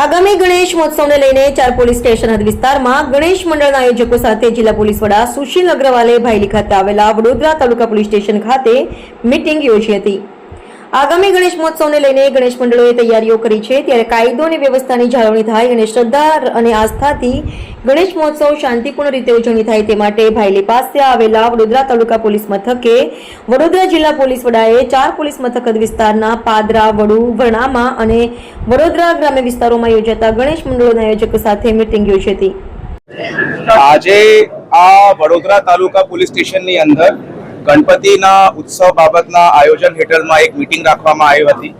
આગામી ગણેશ મહોત્સવને લઈને ચાર પોલીસ સ્ટેશન હદ વિસ્તારમાં ગણેશ મંડળના આયોજકો સાથે જિલ્લા પોલીસ વડા સુશીલ અગ્રવાલે ભાઈલી ખાતે આવેલા વડોદરા તાલુકા પોલીસ સ્ટેશન ખાતે મીટિંગ યોજી હતી. આગામી ગણેશ મહોત્સવને લઈને ગણેશ મંડળોએ તૈયારીઓ કરી છે. ત્યારે કાયદો અને વ્યવસ્થાની જાળવણી થાય અને શ્રદ્ધા અને આસ્થાથી ગણેશ મહોત્સવ શાંતિપૂર્ણ રીતે ઉજવણી થાય તે માટે ભાઈલી પાસે આવેલા વડોદરા તાલુકા પોલીસ મથકે વડોદરા જિલ્લા પોલીસ વડાએ ચાર પોલીસ મથક વિસ્તારના પાદરા, વડુ વરણામા અને વડોદરા ગ્રામ્ય વિસ્તારોમાં યોજાતા ગણેશ મંડળોના આયોજકો સાથે મીટિંગ યોજી હતી. આજે આ વડોદરા તાલુકા પોલીસ સ્ટેશનની અંદર ગણપતિના ઉત્સવ બાબતના આયોજન હેઠળમાં એક મિટિંગ રાખવામાં આવી હતી.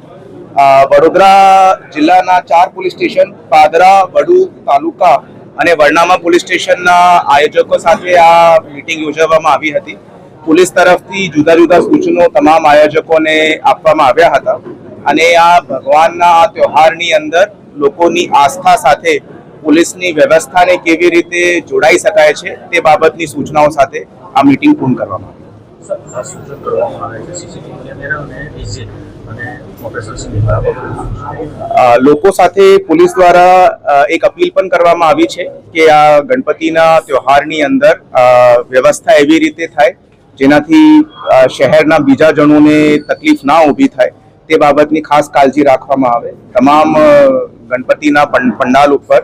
વડોદરા જિલ્લાના ચાર પોલીસ સ્ટેશન, પાદરા, વડુ તાલુકા અને વરનામા પોલીસ સ્ટેશનના આયોજકો સાથે આ મીટિંગ યોજવામાં આવી હતી. પોલીસ તરફથી જુદા જુદા સૂચનો તમામ આયોજકોને આપવામાં આવ્યા હતા અને આ ભગવાનના આ તહેવારની અંદર લોકોની આસ્થા સાથે પોલીસની વ્યવસ્થાને કેવી રીતે જોડાઈ શકાય છે તે બાબતની સૂચનાઓ સાથે આ મીટિંગ પૂર્ણ કરવામાં આવી. સૂચન કરવામાં આવે છે સીસીટીવી કેમેરા અને ડીજે લોકો સાથે પોલીસ દ્વારા એક અપીલ પણ કરવામાં આવી છે કે આ ગણપતિના ત્યોહારની અંદર વ્યવસ્થા એવી રીતે થાય જેનાથી શહેરના બીજા જણોને તકલીફ ના ઊભી થાય તે બાબતની ખાસ કાળજી રાખવામાં આવે. તમામ ગણપતિના પંડાલ ઉપર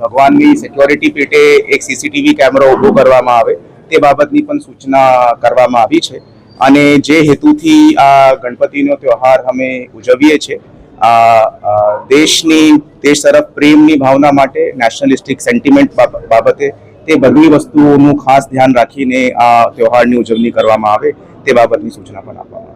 ભગવાનની સિક્યોરિટી પેટે એક સીસીટીવી કેમેરો ઊભો કરવામાં આવે. તે બાબતની પણ સૂચના કરવામાં આવી છે. અને જે હેતુથી આ ગણપતિનો તહેવાર અમે ઉજવીએ છીએ, આ દેશની, દેશ તરફ પ્રેમની ભાવના માટે નેશનલિસ્ટિક સેન્ટિમેન્ટ બાબતે તે બધી વસ્તુઓનું ખાસ ધ્યાન રાખીને આ તહેવારની ઉજવણી કરવામાં આવે તે બાબતની સૂચના પણ આપવામાં આવે